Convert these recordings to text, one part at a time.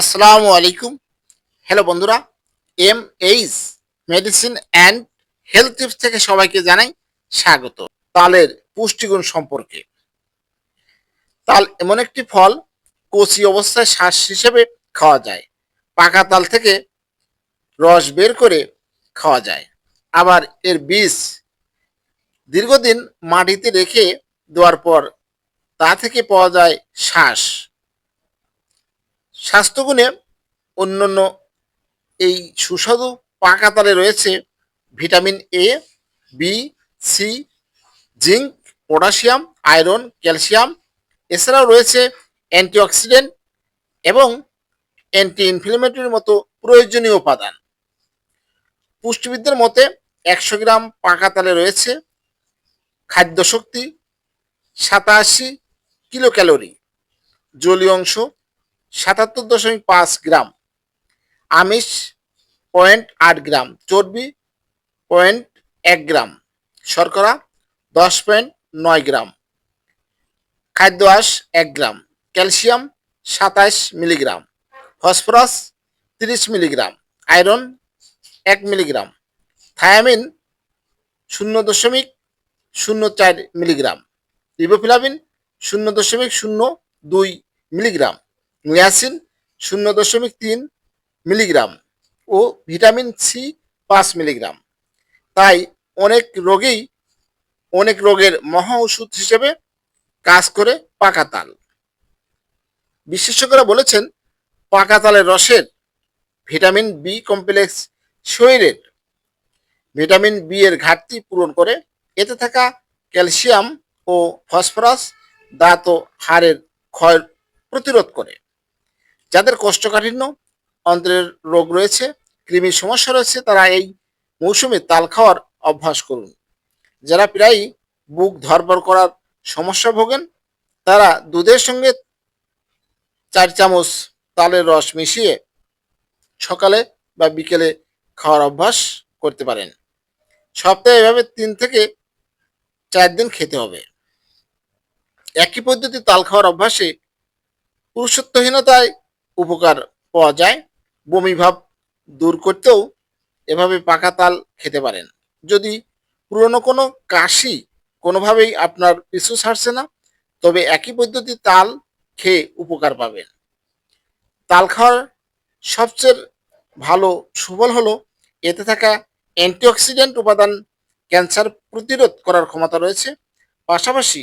আসসালামু আলাইকুম। হ্যালো বন্ধুরা M H medicine and health tips থেকে সবাইকে জানাই স্বাগত। তালের পুষ্টিগুণ সম্পর্কে। তাল এমন একটি ফল, কচি অবস্থায় শ্বাস হিসেবে খাওয়া যায়। পাকা তাল থেকে রস বের করে খাওয়া যায়। আবার এর বীজ দীর্ঘদিন মাটিতে রেখে দেওয়ার পর তা থেকে পাওয়া যায় শ্বাস। স্বাস্থ্যগুণে অন্যান্য এই সুস্বাদু পাকা তালে রয়েছে vitamin A B C zinc, potassium, iron, calcium. এছাড়াও রয়েছে অ্যান্টিঅক্সিডেন্ট এবং অ্যান্টি ইনফ্লেমেটরির মতো প্রয়োজনীয় উপাদান। পুষ্টিবিদদের মতে একশো গ্রাম পাকা তালে রয়েছে খাদ্য শক্তি সাতাশি কিলো ক্যালোরি জলীয় অংশ সাতাত্তর দশমিক পাঁচ গ্রাম। আমিষ পয়েন্ট আট গ্রাম, চর্বি পয়েন্ট এক গ্রাম, শর্করা দশ পয়েন্ট নয় গ্রাম, খাদ্য আঁশ এক গ্রাম, ক্যালসিয়াম সাতাশ মিলিগ্রাম, ফসফরাস তিরিশ মিলিগ্রাম, আয়রন এক মিলিগ্রাম, থায়ামিন শূন্য দশমিক শূন্য চার মিলিগ্রাম, রিবোফ্লাভিন শূন্য দশমিক শূন্য দুই মিলিগ্রাম নিয়াসিন শূন্য দশমিক তিন মিলিগ্রাম ও ভিটামিন সি পাঁচ মিলিগ্রাম তাই অনেক রোগেই অনেক রোগের মহা ওষুধ হিসেবে কাজ করে পাকা তাল। বিশেষজ্ঞরা বলেছেন, পাকা তালের রসের ভিটামিন বি কমপ্লেক্স শরীরের ভিটামিন বি এর ঘাটতি পূরণ করে, এতে থাকা ক্যালসিয়াম ও ফসফরাস দাঁত ও হাড়ের ক্ষয় প্রতিরোধ করে। যাদের কষ্টকাঠিন্য, অন্ত্রের রোগ রয়েছে, কৃমির সমস্যা রয়েছে, তারা এই মৌসুমে তাল খাওয়ার অভ্যাস করুন। যারা প্রায়ই বুক ধরপড় করার সমস্যা ভোগেন, তারা দুধের সঙ্গে চার চামচ তালের রস মিশিয়ে সকালে বা বিকেলে খাওয়ার অভ্যাস করতে পারেন। সপ্তাহে এভাবে তিন থেকে চার দিন খেতে হবে। একই পদ্ধতি তাল খাওয়ার অভ্যাসে পুরুষত্বহীনতায় উপকার পাওয়া যায়, বমি ভাব দূর করতেও এভাবে পাকা তাল খেতে পারেন। যদি পুরনো কোনো কাশি কোনোভাবেই আপনার পিছু ছাড়ছে না, তবে একই পদ্ধতি তাল খেয়ে উপকার পাবেন। তাল খাওয়ার সবচেয়ে ভালো সুফল হলো, এতে থাকা অ্যান্টিঅক্সিডেন্ট উপাদান ক্যান্সার প্রতিরোধ করার ক্ষমতা রয়েছে। পাশাপাশি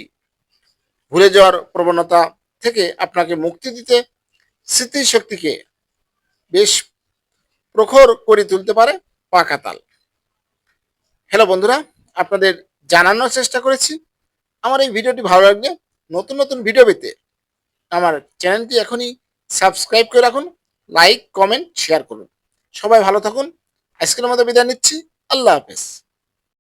ভুলে যাওয়ার প্রবণতা থেকে আপনাকে মুক্তি দিতে স্মৃতিশক্তিকে বেশ প্রখর করে তুলতে পারে পাকা তাল। হ্যালো বন্ধুরা, আপনাদের জানানোর চেষ্টা করেছি। আমার এই ভিডিওটি ভালো লাগলে নতুন নতুন ভিডিও পেতে আমার চ্যানেলটি এখনই সাবস্ক্রাইব করে রাখুন, লাইক, কমেন্ট, শেয়ার করুন। সবাই ভালো থাকুন। আজকের মতো বিদায় নিচ্ছি। আল্লাহ হাফেজ।